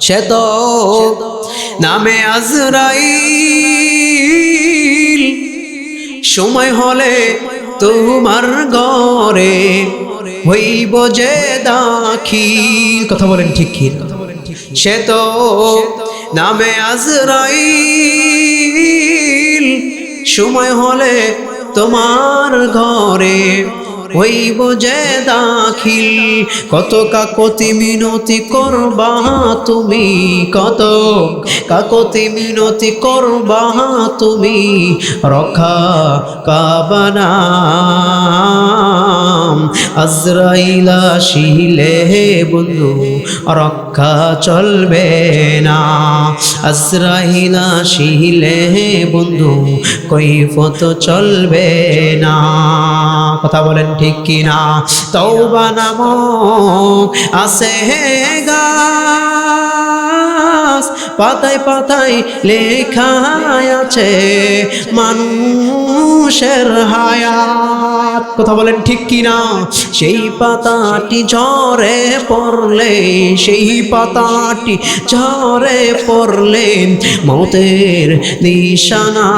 সে নামে আজরাইল। সময় হলে তোমার ঘরে হইব যে দাখিল। কথা বলেন ঠিক কি সে তো নামে আজরাইল। সময় হলে তোমার ঘরে হইব যে দাখিল। কত কাকতি মিনতি করবা তুমি, কত কাকতি মিনতি করবা তুমি, রক্ষা কাবানা। আজরাইলা শিলে বন্ধু রক্ষা চলবে না। আজরাইলা শিলে বন্ধু কৈফত চলবে না। কথা বলেন ঠিক কি না তৌবা নামক আছে গাছ পাতায় পাতায় লেখা আছে মানুষের হায়াত। কথা বলেন ঠিক কি না সেই পাতাটি ঝরে পড়লে, সেই পাতাটি ঝরে পড়লে মতের নিশানা।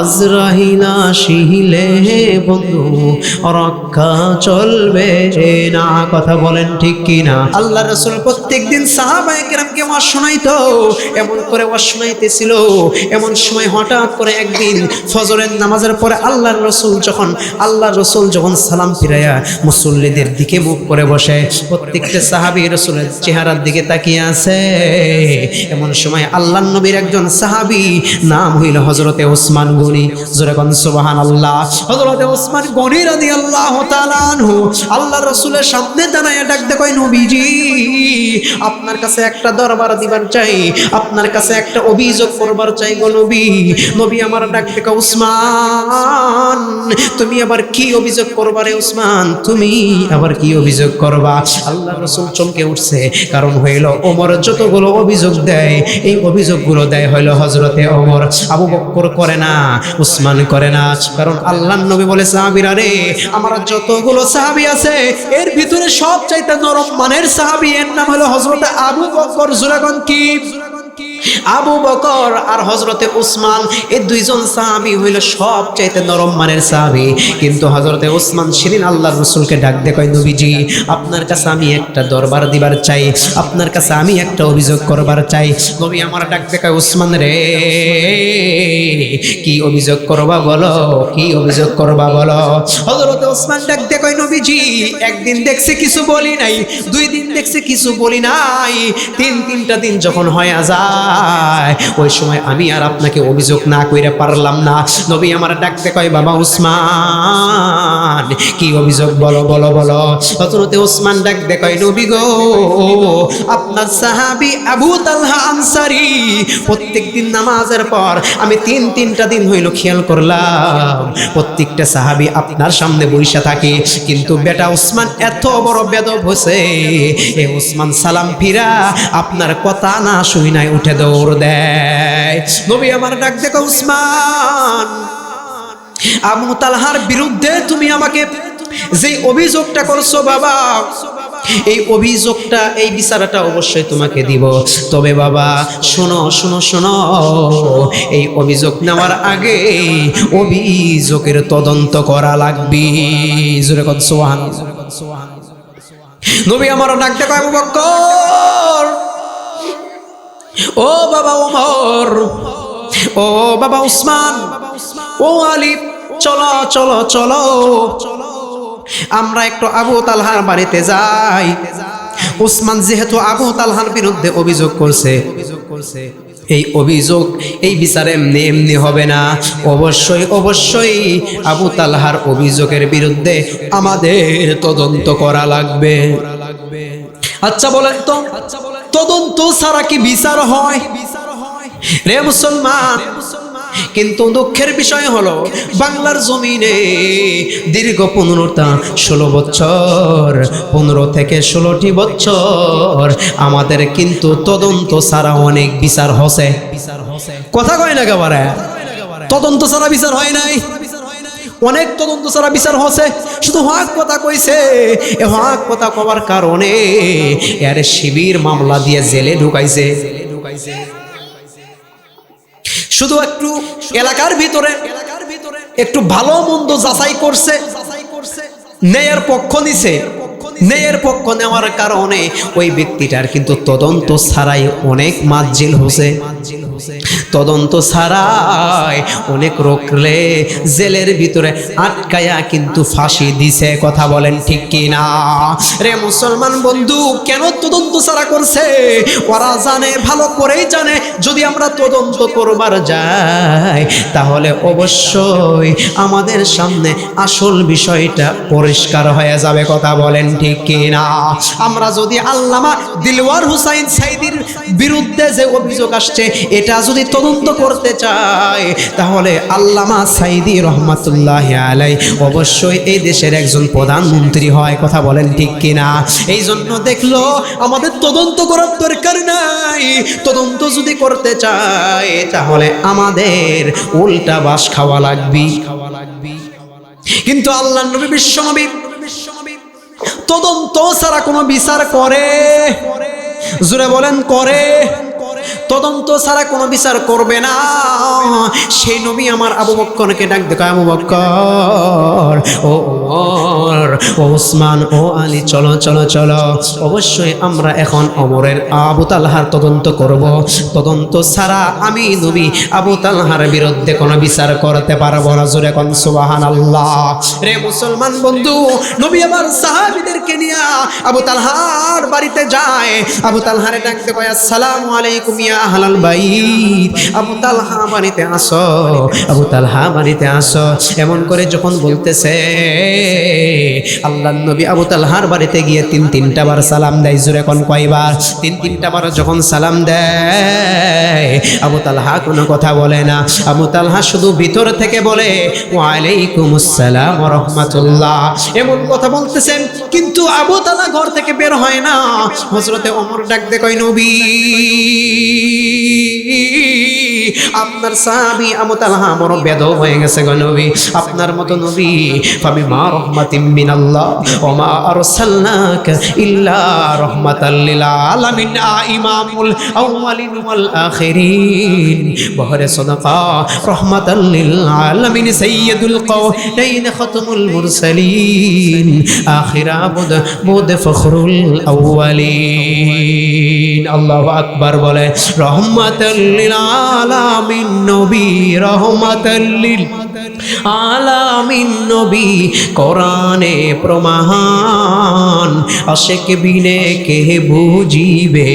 আজরাহিলা শিলে বন্ধু, রক্ষা চলবে না। কথা বলেন ঠিক কি না আল্লাহ রসুল প্রত্যেকদিন সাহাবায়ে মুসল্লিদের দিকে মুখ করে বসে, প্রত্যেকটা সাহাবি রসুলের চেহারার দিকে তাকিয়ে আছে। এমন সময় আল্লাহ নবীর একজন সাহাবি, নাম হইল হজরতে ওসমান গনি। জোরেগন সুবাহান আল্লাহ হজরতে ওসমান গনি রাদি আল্লাহ আল্লাহ রসুলের সামনে দাঁড়ায় নবীজি আপনার কাছে একটা দরবার দিবার চাই, আপনার কাছে একটা অভিযোগ করবার চাই গো নবী। নবী আমার ডাক দেখো উসমান তুমি আবার কি অভিযোগ করবারে উসমান তুমি আবার কি অভিযোগ করবা? আল্লাহ রসুল চমকে উঠছে, কারণ হইল ওমর যতগুলো অভিযোগ দেয়, এই অভিযোগগুলো দেয় হইল হজরতে ওমর। আবু বক্কর করে না উসমান করে না, কারণ আল্লাহ নবী বলে, সাহাবিরা রে, আমার যতগুলো সাহাবি আছে, এর ভিতরে সব চাইতে নরম মানের সাহাবি, এর নাম হলো হজরতে আবু বকর জোরাগন কি? আবু বকর আর হজরতে উসমান, এই দুইজন সাহাবি হইল সব চাইতে নরম মানের সাহাবি। কিন্তু হজরতে উসমান সেদিন আল্লাহ রসুলকে ডাক কয়, নবীজি, আপনার কাছে আমি একটা দরবার দিবার চাই, আপনার কাছে আমি একটা অভিযোগ করবার চাই। নবী আমার ডাক দে কয়, উসমান রে, কি অভিযোগ করবা বলো, কি অভিযোগ করবা বলো? হজরতে উসমান ডাক দে কয়, নবীজি, একদিন দেখছে কিছু বলি নাই, দুই দিন দেখছে কিছু বলি নাই তিন তিনটা দিন যখন হয়ে যায়। ওই সময় আমি আর আপনাকে অভিযোগ না কইরে পারলাম না। নবী আমার ডাকতে কয়, বাবা উসমান, কি অভিযোগ বলো বলো বলো? হজরতে উসমান ডাকতে কয়, নবী গো, আপনার সাহাবি আবু তালহা আনসারি, প্রত্যেকদিন নামাজের পর আমি তিন, তিনটা দিন হইল খেয়াল করলাম, প্রত্যেকটা সাহাবি আপনার সামনে বইসা থাকে। কিন্তু বেটা উসমান এত বড় বেদব হয়েছে এ উসমান সালাম ফিরা, আপনার কথা না শুই নাই, উঠে দৌড় দেয়। নবী আমার ডাক দেখো, উসমান, আবু তালহার বিরুদ্ধে তুমি আমাকে যে অভিযোগটা করছ বাবা, এই অভিযোগটা, এই বিচারটা অবশ্যই তোমাকে দিব। তবে বাবা, শোনো শোনো শোনো, এই অভিযোগ নেওয়ার আগে অভিযোগের তদন্ত করা লাগবে। জোরে কন সোহান নবী আমার ডাকতে কয় আবু বক্কর ও বাবা ওমর ও বাবা উসমান, ও আলী, চলো চলো চলো। আমরা একটু আবু তালহার বাড়িতে যাই। উসমান যেহেতু আবু তালহার বিরুদ্ধে অভিযোগ করছে, এই অভিযোগ, এই বিচারে এমনি এমনি হবে না। অবশ্যই অবশ্যই আবু তালহার অভিযোগের বিরুদ্ধে আমাদের তদন্ত করা লাগবে। আচ্ছা বলেন তো। তদন্ত ছাড়া কি বিচার হয়? রে মুসলমান, কিন্তু দুঃখের বিষয় হলো, বাংলার জমিনে দীর্ঘ পনেরোটা ষোলো বছর, পনেরো থেকে ষোলোটি বছর আমাদের কিন্তু তদন্ত ছাড়া অনেক বিচার হসে। কথা কয় না একেবারে? তদন্ত ছাড়া বিচার হয় নাই? অনেক তদন্ত ছাড়া বিচার হচ্ছে। শুধু হক কথা কইছে। এ হক কথা কবার কারণে এর শিবির মামলা দিয়ে জেলে ঢুকাইছে। ঢুকাইছে শুধু একটু এলাকার ভিতরে এলাকার ভিতরে, একটু ভালো মন্দ যাচাই করছে, নেয়ার পক্ষ নিছে। ন্যায়ের পক্ষ নেওয়ার কারণে ওই ব্যক্তিটার কিন্তু তদন্ত ছাড়াই অনেক মাজ্জিল হচ্ছে তদন্ত ছাড়াই অনেক রোকলে জেলের ভিতরে আটকায়া কিন্তু ফাঁসি দিছে, কথা বলেন ঠিক কি না রে মুসলমান বন্ধু, কেন তদন্ত ছাড়া করছে? ওরা জানে, ভালো করেই জানে। যদি আমরা তদন্ত করবার যাই, তাহলে অবশ্যই আমাদের সামনে আসল বিষয়টা পরিষ্কার হয়ে যাবে, কথা বলেন ঠিক কি না আমরা যদি আল্লামা দিলওয়ার হুসাইন সাইদির বিরুদ্ধে যে অভিযোগ আসছে, এটা যদি তদন্ত করতে চায়, তাহলে আল্লামা সাইদি রহমাতুল্লাহ আলাই অবশ্যই এই দেশের একজন প্রধানমন্ত্রী হয়, কথা বলেন ঠিক কিনা? এই জন্য দেখল, আমাদের তদন্ত করার দরকার নাই। তদন্ত যদি করতে চায়, তাহলে আমাদের উল্টা বাস খাওয়া লাগবি। খাওয়া লাগবি কিন্তু আল্লাহ নবী বিশ্বনবী তদন্ত ছাড়া কোনো বিচার করে। জুড়ে বলেন করে। তদন্ত ছাড়া কোনো বিচার করবে না। সেই নবী আমার আবু বক্করকে ডাক দেখো আবু বক্কর, ও ওমর, ও উসমান, ও আলী, চলো চলো চলো। অবশ্যই আমরা এখন অমরের আবু তালহার তদন্ত করব। তদন্ত ছাড়া আমি নবী আবু তালহার বিরুদ্ধে কোনো বিচার করতে পারব না। জোরে কোন সুবাহান আল্লাহ রে মুসলমান বন্ধু, নবী আমার সাহাবিদেরকে নিয়ে আবু তালহার বাড়িতে যায়। আবু তালহারে ডাকতে কয় আসসালামু আলাইকুম ইয়া আহলাল বাইত। আবু তালহা বাড়িতে আসো, আবু তালহা বাড়িতে আসো। এমন করে যখন বলতেছে আল্লাহ নবী আবু তালহার বাড়িতে গিয়ে তিন, তিনটা বার সালাম দেয়, জোরে কোন কয়বার? তিন, তিনটা বার যখন সালাম দেয়, আবু তালহা কোনো কথা বলে না। আবু তালহা শুধু ভিতর থেকে বলে, ওয়ালাইকুম আসসালাম রাহমাতুল্লাহ। এমন কথা বলতেছেন, কিন্তু আবু তালা ঘর থেকে বের হয় না। হজরতে অমর ডাক দে নবী আপনার সাহাবি আবু তালহা বড় বেদ হয়ে গেছে গো নবী। আপনার মতো নবী, ফাবি মা রহমাতিম মিনাল্লাহ ওয়া মা আরসালনাকা ইল্লা রাহমাতাল লিল আলামিন। ইমামুল আউয়ালিন ওয়াল আখিরিন। বহরে সাদাকা, রহমাতাল লিল আলামিন। সাইয়্যিদুল কাওনাইন খাতমুল মুরসালিন। আখির আবদ, মুদ ফখরুল আউয়ালিন। আল্লাহু আকবার বলে রহমাতাল লিল আলামিন নবী, রহমাতাল লিল আলামিন নবী, কোরআনে প্রমাণ। আশেক বিনে কে বুঝিবে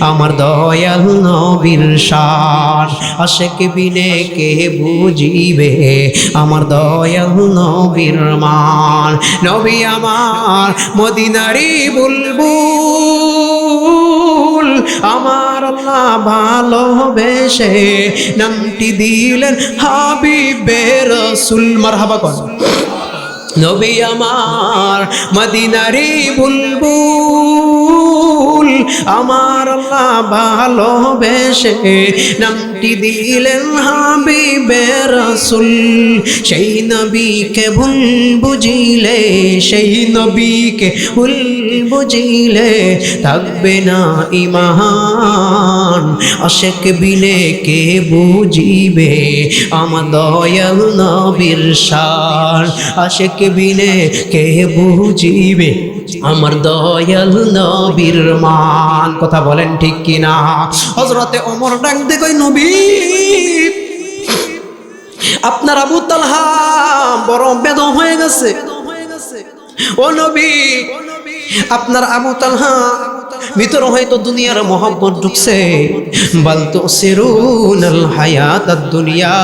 আমার দয়াল নবীর শান? আশেক বিনে কে বুঝিবে আমার দয়াল নবীর মান? নবী আমার মদিনারি বুলবুল আমার আল্লাহ ভালোবেসে নামটি দিলেন হাবিবে রসুল। মারহাবা কর। নবী আমার মদিনারি বুলবুল, আমার আল্লাহ ভালোবেসে নামটি দিলেন হাবিবে রসুল। সেই নবীকে ভুল বুঝিলে, সেই নবীকে ভুল বুঝিলে থাকবে না ইমান আশেক বিনে কে বুঝিবে? আমার দয়াল নবীর সার। আশেক বিনে কে বুঝিবে? আমার দয়াল নবীর মান। কথা বলেন ঠিক কিনা? হজরতে অমর ডাক দেখই নবী, আপনার আবু তালহা বড় বেদ হয়ে গেছে। ও নবী, আপনার আবু তালহা ভিতর হয়তো দুনিয়ার মোহাম্মত ঢুকছে। বল তো সিরুন হায়াত দুনিয়া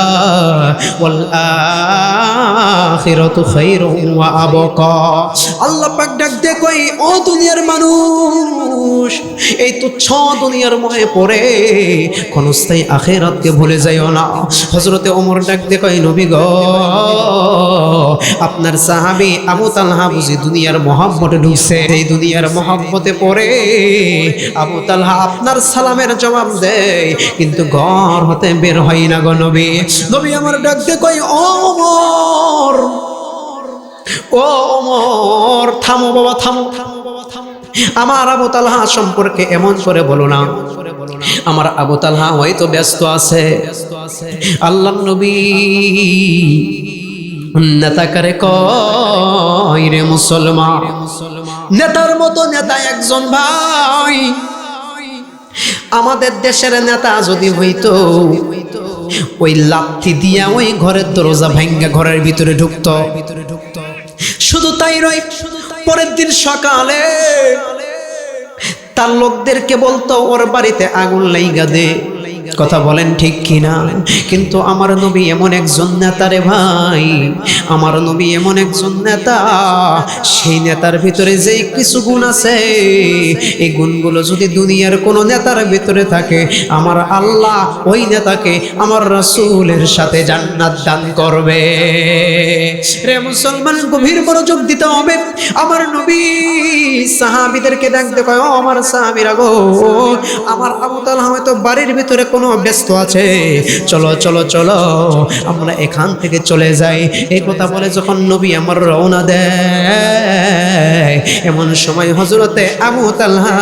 ওয়াল আখিরাতু খায়রুন ওয়া আবকা। আল্লাহ পাক ডাক দে কই ও দুনিয়ার মানুষ, এই তুচ্ছ দুনিয়ার মনে পড়ে। ক্ষণস্থায়ী আখেরাতকে ভুলে যাইও না। হজরতে ওমর ডাক দে কয়, নবী গ, আপনার সাহাবি আবু তালহা বুঝি দুনিয়ার মহাব্বতে ঢুকছে। এই দুনিয়ার মহাব্বতে পড়ে আবু তালহা আপনার সালামের জবাব দেয়, কিন্তু ঘর হতে বের হয় না গো নবী। নবী আমার ডাক দে কয় ওমর, ও থামো বাবা, থামো থামো বাবা, থামো। আমার আবু তালহা সম্পর্কে এমন করে বলো না। আমার আবু তালহা হয়তো ব্যস্ত আছে। আল্লাহ নবী নেতা করে কয় রে মুসলমান? নেতার মতো নেতা একজন ভাই। আমাদের দেশের নেতা যদি হইতো, ওই লাথি দিয়া ওই ঘরের দরজা ভাঙ্গা ঘরের ভিতরে ঢুকতো। শুধু তাই নয়, পরের দিন সকালে তার লোকদেরকে বলতো, ওর বাড়িতে আগুন লাইগা দে। কথা বলেন ঠিক কিনা? কিন্তু আমার নবী এমন একজন নেতা রে ভাই, আমার নবী এমন একজন নেতা, সেই নেতার ভিতরে যেই কিছু গুণ আছে, এই গুণগুলো যদি দুনিয়ার কোনো নেতার ভিতরে থাকে, আমার আল্লাহ ওই নেতাকে আমার রাসূলের সাথে জান্নাত দান করবে। রে মুসলমান, গভীর মনোযোগ দিতে হবে। আমার নবী সাহাবীদেরকে ডাকতে কয়, ও আমার সাহাবীরা গো, আমার আবু তালহা হয়তো বাড়ির ভিতরে কোনো ব্যস্ত আছে। চলো চলো চলো, আমরা এখান থেকে চলে যাই। এই কথা বলে যখন নবী আমার রওনা দেয়, এমন সময় হজরতে আবু তালহা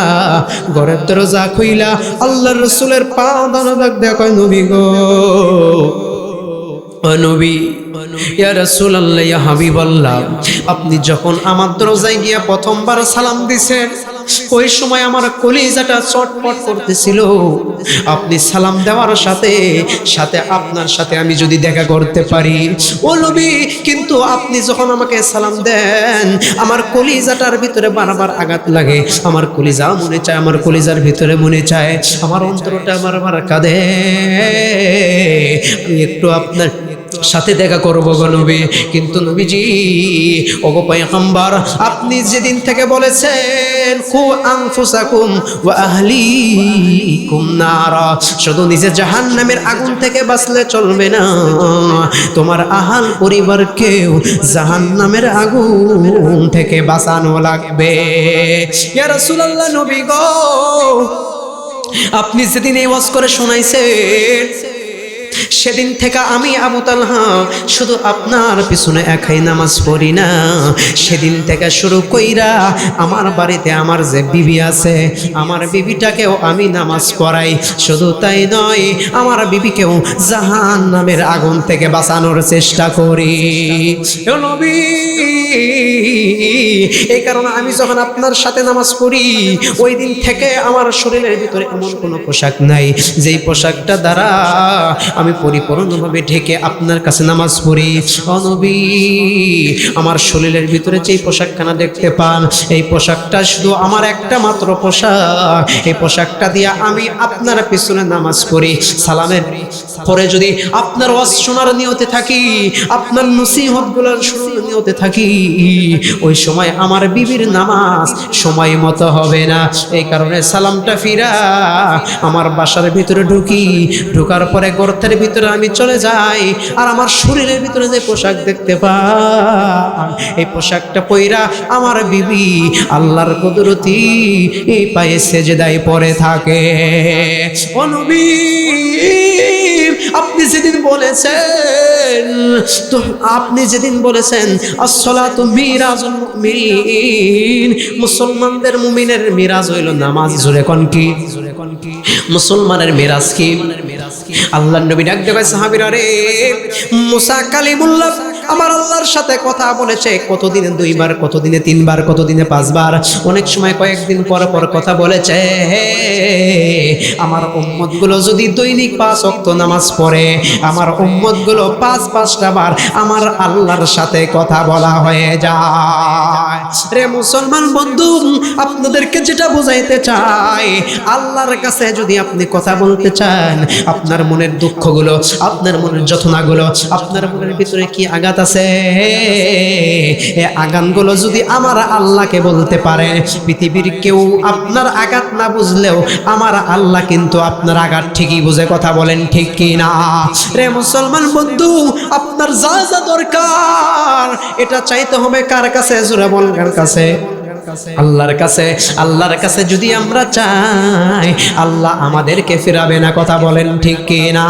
ঘরের দরজা খুইলা আল্লাহর রসুলের পা দানা কয়, নবী গো নবী, ইয়া রাসূলুল্লাহ, ইয়া হাবিবাল্লাহ, আপনি যখন আমার দরজায় গিয়া প্রথমবার সালাম দিছেন ওই সময় আমার কলিজাটা চটপট করতেছিল। আপনি সালাম দেওয়ার সাথে সাথে আপনার সাথে আমি যদি দেখা করতে পারি। ও নবী, কিন্তু আপনি যখন আমাকে সালাম দেন, আমার কলিজাটার ভিতরে বারবার আঘাত লাগে। আমার কলিজা মনে চায়, আমার কলিজার ভিতরে মনে চায়। আমার অন্তরটা আমার আমার কাঁদে। আমি একটু আপনার সাথে দেখা করব গো নবী। কিন্তু নবীজি, ওগো পয়গম্বর, আপনি যেদিন থেকে বলেছেন, কু আনফুসাকুম ওয়া আহলিকুম নারা শুধু নিজে জাহান্নামের আগুন থেকে বাঁচলে চলবে না। তোমার আহাল পরিবারকেও জাহান্নামের আগুন থেকে বাঁচানো লাগবে। ইয়া রাসূলুল্লাহ নবী গো, আপনি যেদিন এই ওয়াজ করে শোনাইছেন সেদিন থেকে আমি আবু তালহা শুধু আপনার পিছনে একাই নামাজ পড়ি না। সেদিন থেকে শুরু কইরা আমার বাড়িতে আমার যে বিবি আছে, আমার বিবিটাকেও আমি নামাজ পড়াই। শুধু তাই নয়, আমার বিবিকেও জাহান নামের আগুন থেকে বাঁচানোর চেষ্টা করি। এই কারণে আমি যখন আপনার সাথে নামাজ পড়ি, ওই দিন থেকে আমার শরীরের ভিতরে এমন কোনো পোশাক নাই। যেই পোশাকটা দ্বারা আমি পরিপূর্ণভাবে ঢেকে আপনার কাছে নামাজ পড়ি। অনবী আমার শরীরের ভিতরে যেই পোশাকখানা দেখতে পান, এই পোশাকটা শুধু আমার একটা মাত্র পোশাক। এই পোশাকটা দিয়ে আমি আপনার পিছনে নামাজ পড়ি। সালামের পরে যদি আপনার ওয়াজ শোনার নিয়তে থাকি, আপনার নসিহতগুলার শোনার নিয়তে থাকি, ওই সময় আমার বিবির নামাজ সময় মতো হবে না। এই কারণে সালামটা ফিরা, আমার বাসার ভিতরে ঢুকি। ঢুকার পরে গর্তের ভিতরে আমি চলে যাই, আর আমার শরীরের ভিতরে যে পোশাক দেখতে পাই, এই পোশাকটা পইরা আমার বিবি আল্লাহর কুদরতি এই পায়ে সেজেদায় পরে থাকে। ও নবী আপনি যেদিন বলেছেন, তো আপনি যেদিন বলেছেন, আসসালাতু মিরাজুল মুমিন মুসলমানদের মুমিনের মিরাজ হইল নামাজ। জোরে কোন কি? মুসলমানের মিরাজ কি? আল্লাহ নবী ডাক দেবে সাহাবিরা রে। মুসা কালিমুল্লাহ আমার আল্লাহর সাথে কথা বলেছে, কতদিনে দুইবার, কতদিনে তিনবার, কতদিনে পাঁচবার, অনেক সময় কয়েকদিন পর পর কথা বলেছে আমার উম্মতগুলো যদি দৈনিক পাঁচ অক্ত নামাজ পড়ে, আমার উম্মতগুলো পাঁচ, পাঁচটা বার আমার আল্লাহর সাথে কথা বলা হয়ে যায়। রে মুসলমান বন্ধু, আপনাদেরকে যেটা বোঝাইতে চাই, আল্লাহর কাছে যদি আপনি কথা বলতে চান, আপনার মনের দুঃখগুলো, আপনার মনের যথনাগুলো, আপনার মনের ভিতরে কি আঘাত আঘাত আছে। এই আগানগুলো যদি আমার আল্লাহকে বলতে পারে, পৃথিবীর কেউ আপনার আঘাত না বুঝলেও আমার আল্লাহ কিন্তু আপনার আঘাত ঠিকই বুঝে কথা বলেন ঠিক কি না রে মুসলমান বন্ধু, আপনার যা যা দরকার, এটা চাইতে হবে কার কাছে? জোরে বল কার কাছে? আল্লাহর কাছে। আল্লাহর কাছে যদি আমরা চাই, আল্লাহ আমাদেরকে ফিরাবে না, কথা বলেন ঠিক কি না